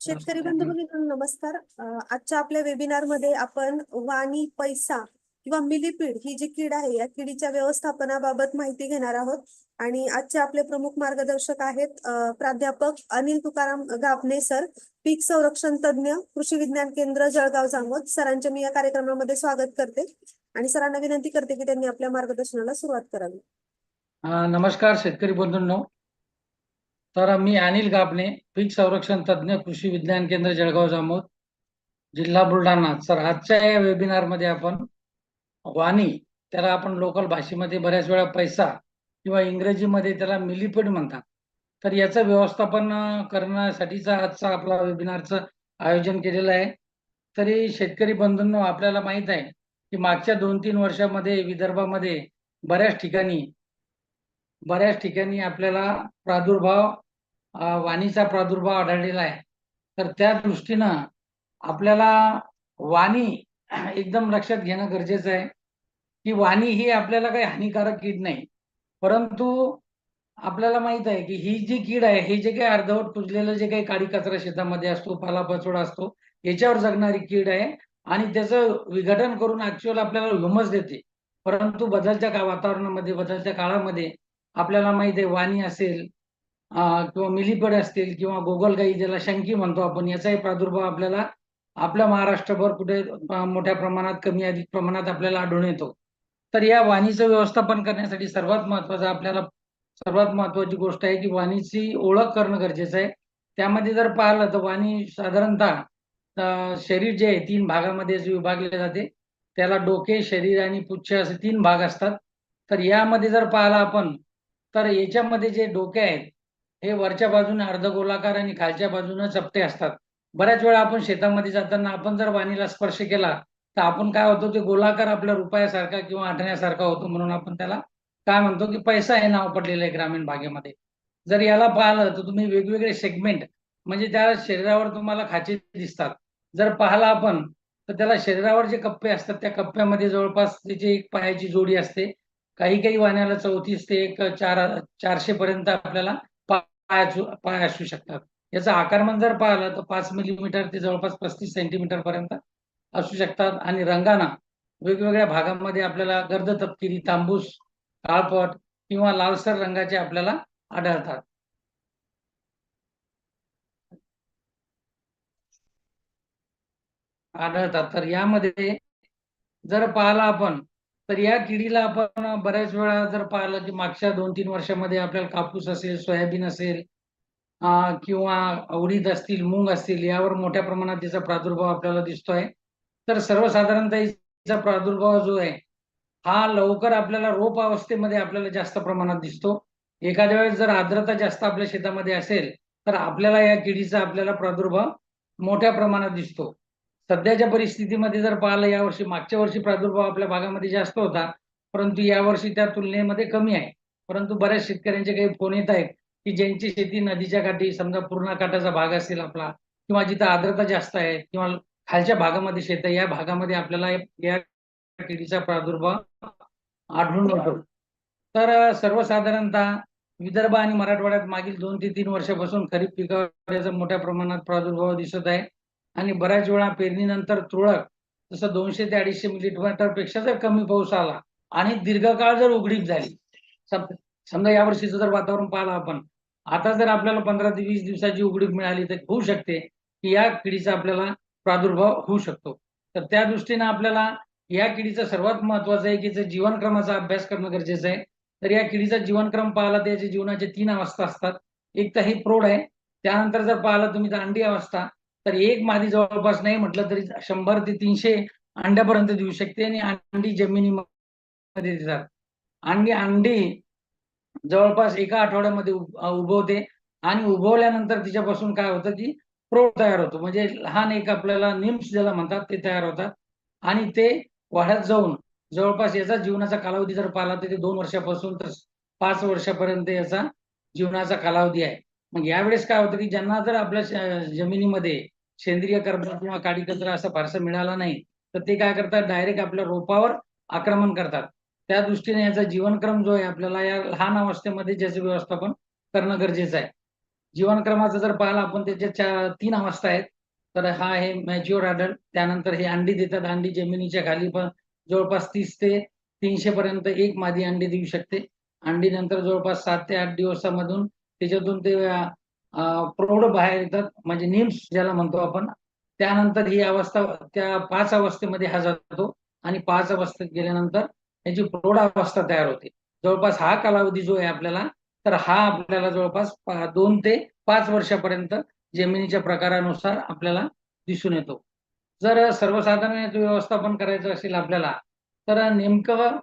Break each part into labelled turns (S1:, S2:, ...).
S1: शेतकरी बंधू भगिनींनो, नमस्कार. आजच्या आपल्या वेबिनारमध्ये आपण वाणी पैसा किंवा मिलीपीड ही जी कीड आहे या किडीच्या व्यवस्थापनाबाबत माहिती घेणार आहोत. आणि आजचे आपले प्रमुख मार्गदर्शक आहेत प्राध्यापक अनिल तुकाराम गाभणे सर पीक संरक्षण तज्ञ कृषी विज्ञान केंद्र जळगाव जामोद. सरांचे मी या कार्यक्रमामध्ये स्वागत करते. आणि सरांना विनंती करते की त्यांनी आपल्या मार्गदर्शनाला सुरुवात करावी.
S2: नमस्कार शेतकरी बंधूंनो. तर मी अनिल गाबणे पीक संरक्षण तज्ज्ञ कृषी विज्ञान केंद्र जळगाव जामोद. जिल्हा बुलढाणा. तर आजच्या या वेबिनारमध्ये आपण वाणी त्याला आपण लोकल भाषेमध्ये बऱ्याच वेळा पैसा किंवा इंग्रजीमध्ये त्याला मिलीपीड म्हणतात. तर याचं व्यवस्थापन करण्यासाठीचा आजचा आपला वेबिनारचं आयोजन केलेलं आहे. तरी शेतकरी बंधूंनो आपल्याला माहीत आहे की मागच्या दोन तीन वर्षामध्ये विदर्भामध्ये बऱ्याच ठिकाणी बऱ्याच ठिकाणी आपल्याला प्रादुर्भाव वाणीचा प्रादुर्भाव आढळलेला आहे. तर त्या दृष्टीनं आपल्याला वाणी एकदम लक्षात घेणं गरजेचं आहे. की वाणी ही आपल्याला काही हानिकारक कीड नाही. परंतु आपल्याला माहीत आहे की ही जी कीड आहे हे जे काही अर्धवट कुजलेलं जे काही काडी कचरा शेतामध्ये असतो पालापाचोळा असतो याच्यावर जगणारी कीड आहे आणि त्याचं विघटन करून ऍक्च्युअल आपल्याला ह्युमस देते. परंतु बदलत्या वातावरणामध्ये बदलत्या काळामध्ये आपल्याला माहीत आहे वाणी असेल किंवा मिलीपड असतील किंवा गोगलगाई ज्याला शंकी म्हणतो आपण याचाही प्रादुर्भाव आपल्याला आपल्या महाराष्ट्रभर कुठे मोठ्या प्रमाणात कमी अधिक प्रमाणात आपल्याला आढळून येतो. तर या वाणीचं व्यवस्थापन करण्यासाठी सर्वात महत्वाचं आपल्याला सर्वात महत्वाची गोष्ट आहे की वाणीची ओळख करणं गरजेचं आहे. त्यामध्ये जर पाहिलं तर वाणी साधारणतः शरीर जे आहे तीन भागामध्ये विभागले जाते. त्याला डोके शरीर आणि पुच्छ असे तीन भाग असतात. तर यामध्ये जर पाहिलं आपण तर याच्यामध्ये जे डोके आहेत हे वरच्या बाजूने अर्धगोलाकार आणि खालच्या बाजूने चपटे असतात. बऱ्याच वेळा आपण शेतामध्ये जाताना आपण जर वाणीला स्पर्श केला तर आपण काय होतो ते गोलाकार आपल्या रुपयासारखा किंवा आठण्यासारखा होतो म्हणून आपण त्याला काय म्हणतो की पैसा हे नाव पडलेलं आहे ग्रामीण भागेमध्ये. जर याला पाहिलं तर तुम्ही वेगवेगळे सेगमेंट म्हणजे त्या शरीरावर तुम्हाला खाचे दिसतात. जर पाहिलं आपण तर त्याला शरीरावर जे कप्पे असतात त्या कप्प्यामध्ये जवळपास त्याची एक पायाची जोडी असते. काही काही वाण्याला चौतीस ते एक चार चारशे पर्यंत आपल्याला पाय असू पाय असू शकतात. याचा आकारमान जर पाहिलं तर पाच मिलीमीटर ते जवळपास पस्तीस सेंटीमीटर पर्यंत असू शकतात. आणि रंगाना वेगवेगळ्या भागामध्ये आपल्याला गर्द तपकिरी तांबूस काळपट किंवा लालसर रंगाचे आपल्याला आढळतात. आढळतात. तर यामध्ये जर पाहिलं आपण तर या किडीला आपण बऱ्याच वेळा जर पाहिलं की मागच्या दोन तीन वर्षामध्ये आपल्याला कापूस असेल सोयाबीन असेल किंवा उडीद असतील मूग असतील यावर मोठ्या प्रमाणात त्याचा प्रादुर्भाव आपल्याला दिसतोय. तर सर्वसाधारणतः तिचा प्रादुर्भाव जो आहे हा लवकर आपल्याला रोप अवस्थेमध्ये आपल्याला जास्त प्रमाणात दिसतो. एखाद्या वेळेस जर आर्द्रता जास्त आपल्या शेतामध्ये असेल तर आपल्याला या किडीचा आपल्याला प्रादुर्भाव मोठ्या प्रमाणात दिसतो. सध्याच्या परिस्थितीमध्ये जर पाहिलं यावर्षी मागच्या वर्षी प्रादुर्भाव आपल्या भागामध्ये जास्त होता. परंतु यावर्षी त्या तुलनेमध्ये कमी आहे. परंतु बऱ्याच शेतकऱ्यांचे काही फोन येत आहेत की ज्यांची शेती नदीच्या काठी समजा पूर्ण काठाचा भाग असेल आपला किंवा जिथं आर्द्रता जास्त आहे किंवा खालच्या भागामध्ये शेत आहे या भागामध्ये आपल्याला या किडीचा प्रादुर्भाव आढळून येतो. तर सर्वसाधारणतः विदर्भ आणि मराठवाड्यात मागील दोन ते तीन वर्षापासून खरीप पिकावर याचा मोठ्या प्रमाणात प्रादुर्भाव दिसत आहे. आणि बऱ्याच वेळा पेरणीनंतर तुरळक जसं दोनशे ते अडीचशे मिलीमीटरपेक्षा जर कमी पाऊस आला आणि दीर्घकाळ जर उघडीप झाली. समजा यावर्षीचं जर वातावरण पाहिलं आपण आता जर आपल्याला पंधरा ते वीस दिवसाची उघडीप मिळाली तर होऊ शकते की या किडीचा आपल्याला प्रादुर्भाव होऊ शकतो. तर त्या दृष्टीने आपल्याला या किडीचं सर्वात महत्वाचं आहे की जीवनक्रमाचा अभ्यास करणं गरजेचं आहे. तर या किडीचा जीवनक्रम पाहिला तर याच्या जीवनाचे तीन अवस्था असतात. एक तर हे प्रौढ आहे त्यानंतर जर पाहिलं तुम्ही तर अंडी अवस्था तर एक मादी जवळपास नाही म्हटलं तरी शंभर ते तीनशे अंड्यापर्यंत देऊ शकते आणि अंडी जमिनीमध्ये देतात. आणि अंडी जवळपास एका आठवड्यामध्ये उभवते आणि उभवल्यानंतर तिच्यापासून काय होतं की प्रौढ तयार होतो. म्हणजे लहान एक आपल्याला निम्स ज्याला म्हणतात ते तयार होतात आणि ते वाढत जाऊन जवळपास याचा जीवनाचा कालावधी जर पाहिला तर ते दोन वर्षापासून तर पाच वर्षापर्यंत याचा जीवनाचा कालावधी आहे. मग यावेळेस काय होतं की ज्यांना जर आपल्या जमिनीमध्ये सेंद्रिय कर्म किंवा काडी कचरा असं फारसं मिळाला नाही तर ते काय करतात? डायरेक्ट आपल्या रोपावर आक्रमण करतात. त्या दृष्टीने याचा जीवनक्रम जो आहे आपल्याला या लहान अवस्थेमध्ये ज्याचं व्यवस्थापन करणं गरजेचं आहे. जीवनक्रमाचं जर पाहिलं आपण त्याच्या चार तीन अवस्था आहेत. तर हा आहे मॅच्युअर अडल्ट त्यानंतर हे अंडी देतात. अंडी जमिनीच्या खाली पण जवळपास तीस ते तीनशे पर्यंत एक मादी अंडी देऊ शकते. अंडी नंतर जवळपास सात ते आठ दिवसामधून त्याच्यातून ते प्रौढ बाहेर येतात. म्हणजे निम्स ज्याला म्हणतो आपण. त्यानंतर ही अवस्था त्या पाच अवस्थेमध्ये हा जातो. आणि पाच अवस्थेत गेल्यानंतर त्याची प्रौढ अवस्था तयार होते. जवळपास हा कालावधी जो आहे आपल्याला तर हा आपल्याला जवळपास दोन ते पाच वर्षापर्यंत जमिनीच्या प्रकारानुसार आपल्याला दिसून येतो. जर सर्वसाधारण याचं व्यवस्थापन करायचं असेल आपल्याला तर नेमकं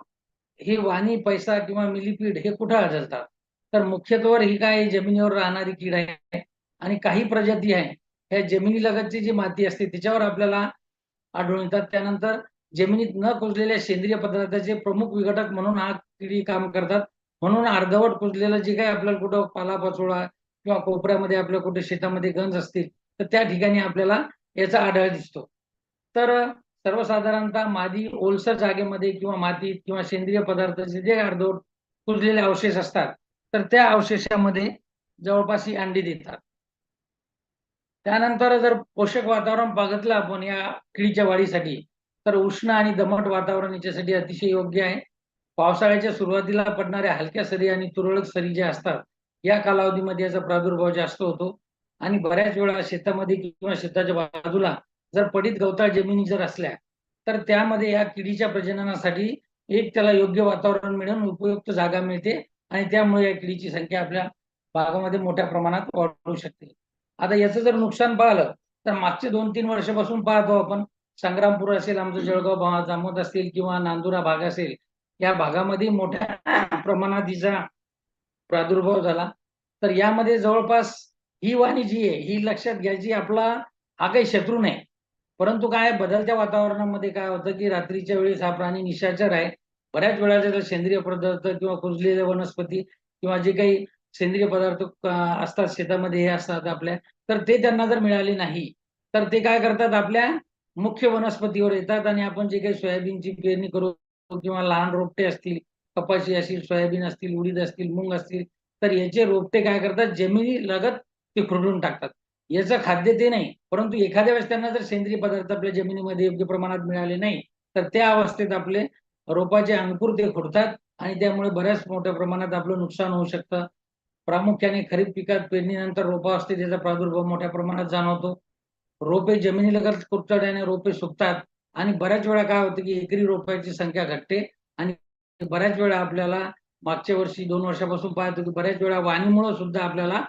S2: ही वाणी पैसा किंवा मिलीपीड हे कुठं आढळतात? तर मुख्यत्वे ही काय जमिनीवर राहणारी कीड आहे आणि काही प्रजाती आहे. ह्या जमिनीलगतची जी माती असते तिच्यावर आपल्याला आढळून येतात. त्यानंतर जमिनीत न कुजलेल्या सेंद्रिय पदार्थाचे प्रमुख विघटक म्हणून हा किडी काम करतात. म्हणून अर्धवट कुजलेलं जे काही आपल्याला कुठं पालापाचोळा किंवा कोपऱ्यामध्ये आपल्या कुठे शेतामध्ये गंज असतील तर त्या ठिकाणी आपल्याला याचा आढळ दिसतो. तर सर्वसाधारणतः मादी ओलसर जागेमध्ये किंवा मातीत किंवा सेंद्रिय पदार्थाचे जे अर्धवट कुजलेले अवशेष असतात तर त्या अवशेषामध्ये जवळपास ही अंडी देतात. त्यानंतर जर पोषक वातावरण बघितलं आपण या किडीच्या वाढीसाठी तर उष्ण आणि दमट वातावरण याच्यासाठी अतिशय योग्य आहे. पावसाळ्याच्या सुरुवातीला पडणाऱ्या हलक्या सरी आणि तुरळक सरी ज्या असतात या कालावधीमध्ये याचा प्रादुर्भाव जास्त होतो. आणि बऱ्याच वेळा शेतामध्ये किंवा शेताच्या बाजूला जर पडीत गवताळ जमिनी जर असल्या तर त्यामध्ये या किडीच्या प्रजननासाठी एक त्याला योग्य वातावरण मिळून उपयुक्त जागा मिळते. आणि त्यामुळे किडीची संख्या आपल्या भागामध्ये मोठ्या प्रमाणात वाढू शकते. आता याचं जर नुकसान पाहिलं तर मागचे दोन तीन वर्षापासून पाहतो आपण संग्रामपूर असेल आमचं जळगाव जामोद असेल किंवा नांदुरा भाग असेल या भागामध्ये मोठ्या प्रमाणात हिचा प्रादुर्भाव झाला. तर यामध्ये जवळपास ही वाणी जी आहे ही लक्षात घ्यायची आपला हा काही शत्रू नाही. परंतु काय बदलत्या वातावरणामध्ये काय होतं की रात्रीच्या वेळेस हा प्राणी निशाचर आहे बऱ्याच वेळा जर सेंद्रिय पदार्थ किंवा कुजलेले वनस्पती किंवा जे काही सेंद्रिय पदार्थ असतात शेतामध्ये हे असतात आपल्या तर ते त्यांना जर मिळाले नाही तर ते काय करतात आपल्या मुख्य वनस्पतीवर येतात आणि आपण जे काही सोयाबीनची पेरणी करू किंवा लहान रोपटे असतील कपाशी असतील सोयाबीन असतील उडीद असतील मूग असतील तर याचे रोपटे काय करतात? जमिनी लगत ते खुरडून टाकतात. याचं खाद्य ते नाही परंतु एखाद्या वेळेस त्यांना जर सेंद्रिय पदार्थ आपल्या जमिनीमध्ये योग्य प्रमाणात मिळाले नाही तर त्या अवस्थेत आपले रोपाचे अंकुर ते खुडतात आणि त्यामुळे बऱ्याच मोठ्या प्रमाणात आपलं नुकसान होऊ शकतं. प्रामुख्याने खरीप पिकात पेरणीनंतर रोपा असते त्याचा प्रादुर्भाव मोठ्या प्रमाणात जाणवतो. रोपे जमिनीलगत कुरतड्याने रोपे सुकतात आणि बऱ्याच वेळा काय होतं की एकरी रोपाची संख्या घटते आणि बऱ्याच वेळा आपल्याला मागच्या वर्षी दोन वर्षापासून पाहतो की बऱ्याच वेळा वाणीमुळे सुद्धा आपल्याला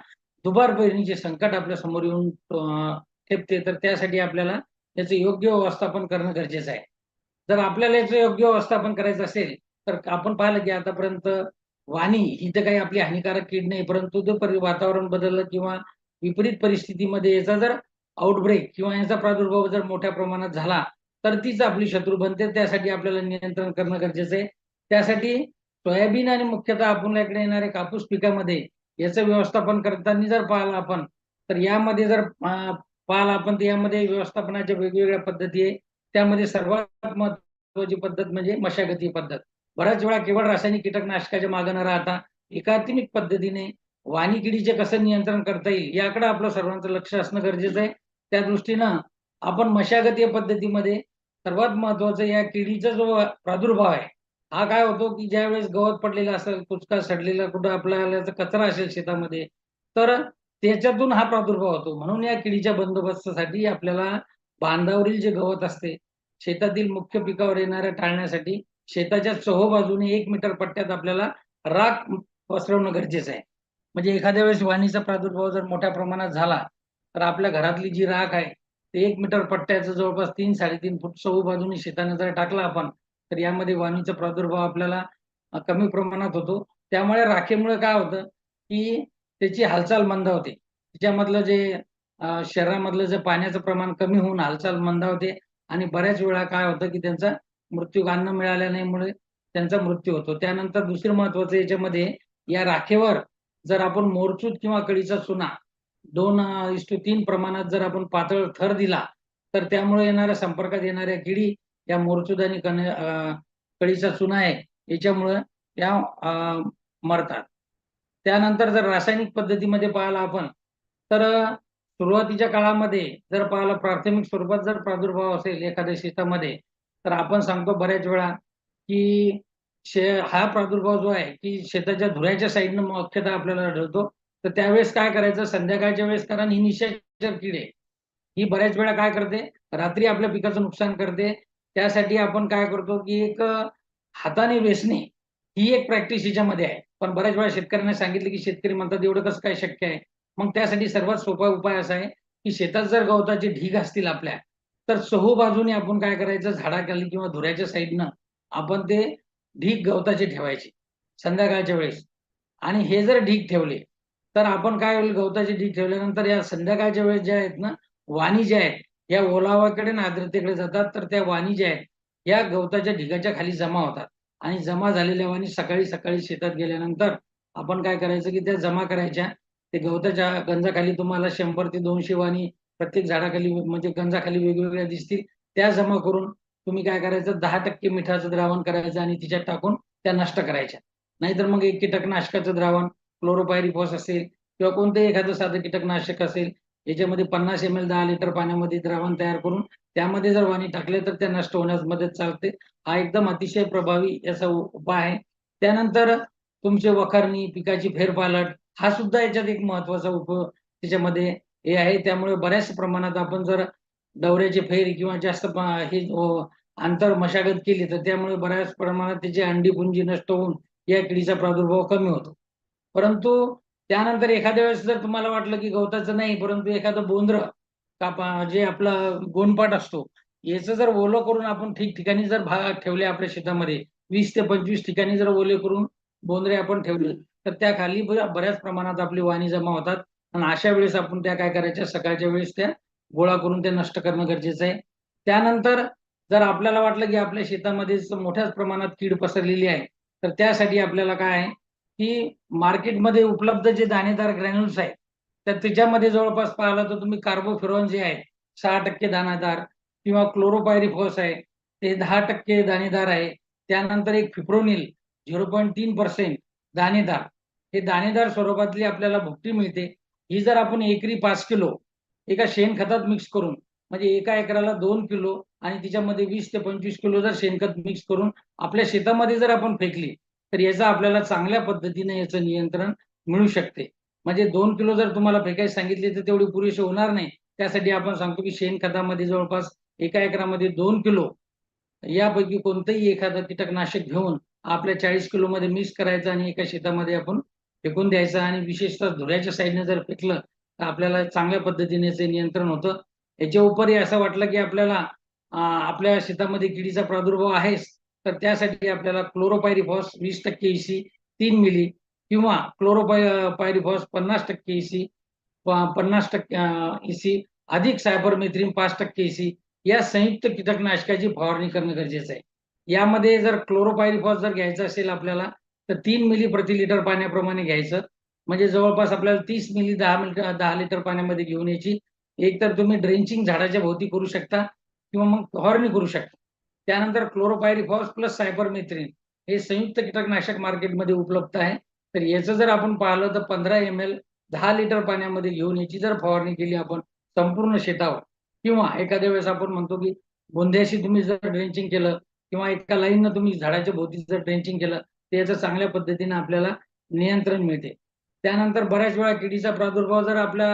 S2: दुबार पेरणीचे संकट आपल्यासमोर येऊन ठेपते. तर त्यासाठी आपल्याला त्याचं योग्य व्यवस्थापन करणं गरजेचं आहे. जर आपल्याला याचं योग्य व्यवस्थापन करायचं असेल तर आपण पाहिलं की आतापर्यंत वाणी ही तर काही आपली हानिकारक कीड नाही परंतु जर वातावरण बदललं किंवा विपरीत परिस्थितीमध्ये याचा जर आउटब्रेक किंवा याचा प्रादुर्भाव जर मोठ्या प्रमाणात झाला तर तीच आपली शत्रू बनते. त्यासाठी आपल्याला नियंत्रण करणं गरजेचं आहे. त्यासाठी सोयाबीन आणि मुख्यतः आपल्याकडे येणाऱ्या कापूस पिकामध्ये याचं व्यवस्थापन करताना जर पाहिलं आपण तर यामध्ये जर पाहिलं आपण तर यामध्ये व्यवस्थापनाच्या वेगवेगळ्या पद्धती आहे. त्यामध्ये सर्वात महत्वाची पद्धत म्हणजे मशागती पद्धत. बऱ्याच वेळा केवळ रासायनिक कीटकनाशकाच्या मागे न राहता एकात्मिक पद्धतीने वाणी किडीचे कसं नियंत्रण करता येईल याकडे आपलं सर्वांचं लक्ष असणं गरजेचं आहे. त्या दृष्टीनं आपण मशागतीय पद्धतीमध्ये सर्वात महत्वाचं या किडीचा जो प्रादुर्भाव आहे हा काय होतो की ज्या वेळेस गवत पडलेला असेल कुचका सडलेला कुठं आपल्याला कचरा असेल शेतामध्ये तर त्याच्यातून हा प्रादुर्भाव होतो. म्हणून या किडीच्या बंदोबस्तासाठी आपल्याला बांधावरील जे गवत असते शेतातील मुख्य पिकावर येणाऱ्या टाळण्यासाठी शेताच्या चोहोबाजूने एक मीटर पट्ट्यात आपल्याला राख पसरवणं गरजेचं आहे. म्हणजे एखाद्या वेळेस वाणीचा प्रादुर्भाव जर मोठ्या प्रमाणात झाला तर आपल्या घरातली जी राख आहे ते एक मीटर पट्ट्याचं जवळपास तीन साडेतीन फूट चहू बाजूने शेताने जर टाकला आपण तर यामध्ये वाणीचा प्रादुर्भाव आपल्याला कमी प्रमाणात होतो. त्यामुळे राखेमुळे काय होतं की त्याची हालचाल मंदावते त्याच्यामधलं जे शरीरामधलं जे पाण्याचं प्रमाण कमी होऊन हालचाल मंदावते आणि बऱ्याच वेळा काय होतं की त्यांचा मृत्यू अन्न मिळाल्या नाहीमुळे त्यांचा मृत्यू होतो. त्यानंतर दुसरं महत्वाचं याच्यामध्ये या राखेवर जर आपण मोरचूत किंवा कळीचा चुना दोन इष्टू तीन प्रमाणात जर आपण पातळ थर दिला तर त्यामुळे येणाऱ्या संपर्कात येणाऱ्या किडी या मोरचूद आणि कण कळीचा चुना आहे याच्यामुळं त्या मरतात. त्यानंतर जर रासायनिक पद्धतीमध्ये पाहिला आपण तर सुरुवातीच्या काळामध्ये जर पाहिलं प्राथमिक स्वरूपात जर प्रादुर्भाव असेल एखाद्या शेतामध्ये तर आपण सांगतो बऱ्याच वेळा की शे हा प्रादुर्भाव जो आहे की शेताच्या धुऱ्याच्या साईडनं मुख्यतः आपल्याला आढळतो. तर त्यावेळेस काय करायचं? संध्याकाळच्या वेळेस कारण ही निशाचर कीड आहे. ही बऱ्याच वेळा काय करते? रात्री आपल्या पिकाचं नुकसान करते. त्यासाठी आपण काय करतो की एक हाताने वेचणे ही एक प्रॅक्टिस हिच्यामध्ये आहे. पण बऱ्याच वेळा शेतकऱ्यांना सांगितलं की शेतकरी म्हणतात एवढं कसं काय शक्य आहे? मग त्यासाठी सर्वात सोपा उपाय असा आहे की शेतात जर गवताचे ढीग असतील आपल्या तर चहू बाजूने आपण काय करायचं? झाडाखाली किंवा धुऱ्याच्या साईडनं आपण ते ढीग गवताचे ठेवायचे संध्याकाळच्या वेळेस. आणि हे जर ढीग ठेवले तर आपण काय होईल? गवताचे ढीग ठेवल्यानंतर या संध्याकाळच्या वेळेस ज्या आहेत ना वाणी ज्या आहेत या ओलावाकडे आर्द्रतेकडे जातात तर त्या वाणी ज्या आहेत या गवताच्या ढिगाच्या खाली जमा होतात. आणि जमा झालेल्या वाणी सकाळी सकाळी शेतात गेल्यानंतर आपण काय करायचं की त्या जमा करायच्या. ते गवताच्या गंजाखाली तुम्हाला शंभर ते दोनशे वाणी प्रत्येक झाडाखाली म्हणजे गंजाखाली वेगवेगळ्या दिसतील त्या जमा करून तुम्ही काय करायचं? दहा टक्के मिठाचं द्रावण करायचं आणि तिच्यात टाकून त्या नष्ट करायच्या. नाहीतर मग एक कीटकनाशकाचं द्रावण क्लोरोपायरिफॉस असेल किंवा कोणतंही एखादं साधं कीटकनाशक असेल याच्यामध्ये पन्नास एम एल दहा लिटर पाण्यामध्ये द्रावण तयार करून त्यामध्ये जर वाणी टाकले तर त्या नष्ट होण्यास मदत चालते. हा एकदम अतिशय प्रभावी याचा उपाय आहे. त्यानंतर तुमचे वखरणी पिकाची फेरपालट हा सुद्धा याच्यात एक महत्त्वाचा उप त्याच्यामध्ये हे आहे. त्यामुळे बऱ्याच प्रमाणात आपण जर दौऱ्याची फेर किंवा जास्त हे अंतर मशागत केली तर त्यामुळे बऱ्याच प्रमाणात त्याची अंडी पुंजी नष्ट होऊन या किडीचा प्रादुर्भाव कमी होतो. परंतु त्यानंतर एखाद्या वेळेस जर तुम्हाला वाटलं की गवताचं नाही परंतु एखादं बोंद्र कापा जे आपला गोंडपाट असतो याचं जर ओलं करून आपण ठिकठिकाणी जर भाग ठेवले आपल्या शेतामध्ये वीस ते पंचवीस ठिकाणी जर ओले करून बोंद्रे आपण ठेवले तर त्या खाली बऱ्याच प्रमाणात आपली वाणी जमा होतात. आणि अशा वेळेस आपण त्या काय करायच्या? सकाळच्या वेळेस त्या गोळा करून ते नष्ट करणं गरजेचं आहे. त्यानंतर जर आपल्याला वाटलं की आपल्या शेतामध्ये मोठ्याच प्रमाणात कीड पसरलेली आहे तर त्यासाठी आपल्याला काय आहे की मार्केटमध्ये उपलब्ध जे दाणेदार ग्रॅन्युल्स आहेत तर त्याच्यामध्ये जवळपास पाहिलं तर तुम्ही कार्बोफिरॉन जे आहे सहा टक्के दाणेदार किंवा क्लोरोपायरिफॉस आहे ते दहा टक्के दाणेदार आहे. त्यानंतर एक फिप्रोनिल झिरो पॉईंट तीन पर्सेंट दाणेदार. हे दाणेदार स्वरूपातली आपल्याला भुकटी मिळते. ही जर आपण एकरी पाच किलो एका शेणखतात मिक्स करून म्हणजे एका एकराला दोन किलो आणि तिच्यामध्ये वीस ते पंचवीस किलो जर शेणखत मिक्स करून आपल्या शेतामध्ये जर आपण फेकली तर याचं आपल्याला चांगल्या पद्धतीने याचं नियंत्रण मिळू शकते. म्हणजे दोन किलो जर तुम्हाला फेकायला सांगितले तर तेवढी पुरेशी होणार नाही. त्यासाठी आपण सांगतो की शेणखतामध्ये जवळपास एका एकरामध्ये दोन किलो यापैकी कोणतंही एखादं कीटकनाशक घेऊन आपल्या चाळीस किलोमध्ये मिक्स करायचं आणि एका शेतामध्ये आपण फेकून द्यायचं आणि विशेषतः धुऱ्याच्या साईडने जर फेकलं तर आपल्याला चांगल्या पद्धतीने ते नियंत्रण होतं. याच्या उपरी असं वाटलं की आपल्याला आपल्या शेतामध्ये किडीचा प्रादुर्भाव आहेच तर त्यासाठी आपल्याला क्लोरोपायरिफॉस वीस टक्के इसी तीन मिली किंवा क्लोरोपाय पायरिफॉस पन्नास टक्के इसी पन्नास टक्के इसी अधिक सायपरमेथ्रिन पाच टक्के इसी या संयुक्त कीटकनाशकाची फवारणी करणं गरजेचं आहे. यामध्ये जर क्लोरोपायरिफॉस जर घ्यायचं असेल आपल्याला तर तीन मिली प्रति लिटर पाण्याप्रमाणे घ्यायचं. म्हणजे जवळपास आपल्याला तीस मिली दहा मिली दहा लिटर पाण्यामध्ये घेऊन यायची. एक तर तुम्ही ड्रेंचिंग झाडाच्या भोवती करू शकता किंवा मग फवारणी करू शकता. त्यानंतर क्लोरोपायरिफॉस प्लस सायपरमेथ्रिन हे संयुक्त कीटकनाशक मार्केटमध्ये उपलब्ध आहे. तर याचं जर आपण पाहिलं तर पंधरा एम एल दहा लिटर पाण्यामध्ये घेऊन याची जर फवारणी केली आपण संपूर्ण शेतावर किंवा एखाद्या वेळेस आपण म्हणतो की गोंध्याशी तुम्ही जर ड्रेंचिंग केलं किंवा एका लाईननं तुम्ही झाडाच्या भोवती जर ड्रेंचिंग केलं तर याचं चांगल्या पद्धतीने आपल्याला नियंत्रण मिळते. त्यानंतर बऱ्याच वेळा किडीचा प्रादुर्भाव जर आपल्या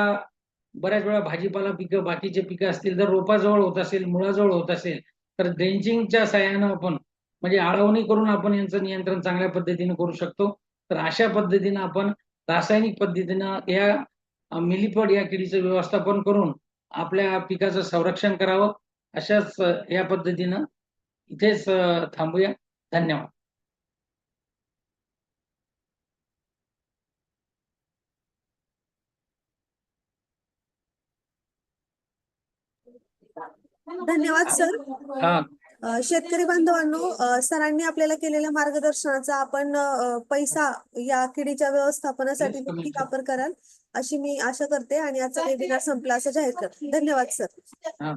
S2: बऱ्याच वेळा भाजीपाला पिकं बाकीचे पिकं असतील जर रोपाजवळ होत असेल मुळाजवळ होत असेल तर ड्रेंचिंगच्या सहाय्यानं आपण म्हणजे आळवणी करून आपण यांचं नियंत्रण चांगल्या पद्धतीने करू शकतो. तर अशा पद्धतीनं आपण रासायनिक पद्धतीनं या मिलीपड या किडीचं व्यवस्थापन करून आपल्या पिकाचं संरक्षण करावं. अशाच या पद्धतीनं इथेच थांबूया. धन्यवाद.
S1: धन्यवाद सर
S2: हा.
S1: शेतकरी बांधवांनो सरांनी आपल्याला केलेल्या मार्गदर्शनाचा आपण पैसा या किडीच्या व्यवस्थापनासाठी नक्की. वापर कराल अशी मी आशा करते आणि आजचा वेबिनार संपला असं जाहीर करते. धन्यवाद सर
S2: हा.